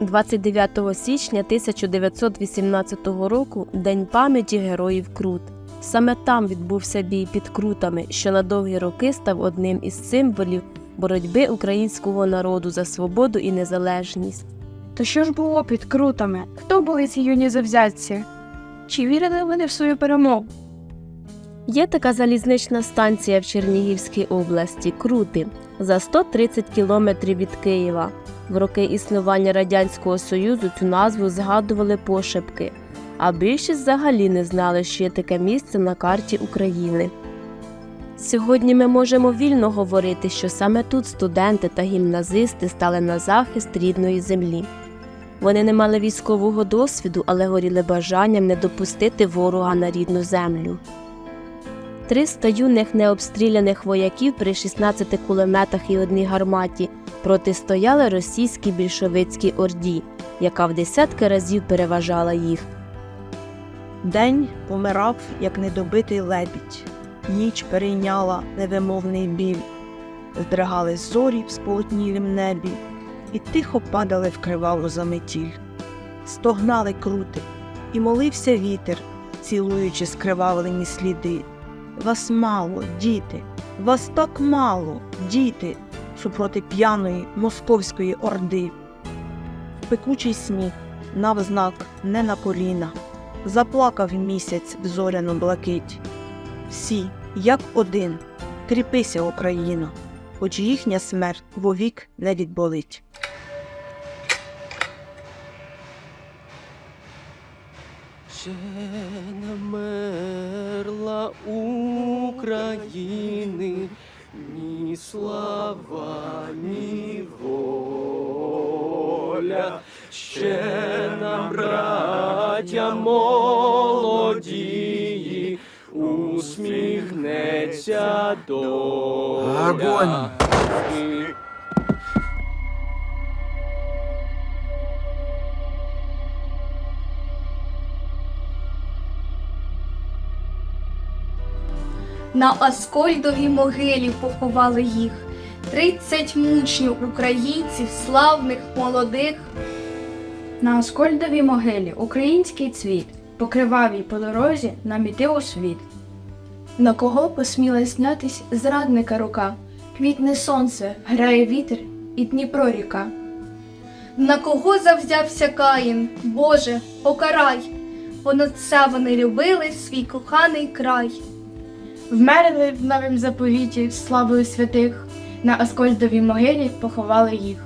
29 січня 1918 року День пам'яті героїв Крут. Саме там відбувся бій під Крутами, що на довгі роки став одним із символів боротьби українського народу за свободу і незалежність. То що ж було під крутами? Хто були ці юні завзятці? Чи вірили вони в свою перемогу? Є така залізнична станція в Чернігівській області Крути за 130 кілометрів від Києва. В роки існування Радянського Союзу цю назву згадували пошепки, а більшість взагалі не знали, що є таке місце на карті України. Сьогодні ми можемо вільно говорити, що саме тут студенти та гімназисти стали на захист рідної землі. Вони не мали військового досвіду, але горіли бажанням не допустити ворога на рідну землю. 300 юних необстріляних вояків при 16 кулеметах і одній гарматі протистояли російській більшовицькій орді, яка в десятки разів переважала їх. День помирав, як недобитий лебідь, ніч перейняла невимовний біль, здригались зорі в сполотнілім небі, і тихо падали в криваву заметіль. Стогнали крути, і молився вітер, цілуючи скривавлені сліди. Вас мало, діти, вас так мало, діти, супроти п'яної московської орди. Пекучий сніг, навзнак не на коліна заплакав місяць в зоряну блакить. Всі, як один, кріпися, Україно, хоч їхня смерть вовік не відболить. Ще не мерла України, ні слава, ні воля, ще нам, браття молодії, усміхнеться доля. Огонь! На Аскольдовій могилі поховали їх. Тридцять мучнів українців, славних, молодих. На Аскольдовій могилі український цвіт, по кривавій по дорозі нам іти у світ. На кого посміла знятись зрадника рука? Квітне сонце, грає вітер і Дніпро ріка. На кого завзявся Каїн? Боже, покарай! Понад все вони любили свій коханий край. Вмерли в новім заповіті славою святих, на Аскольдовій могилі поховали їх.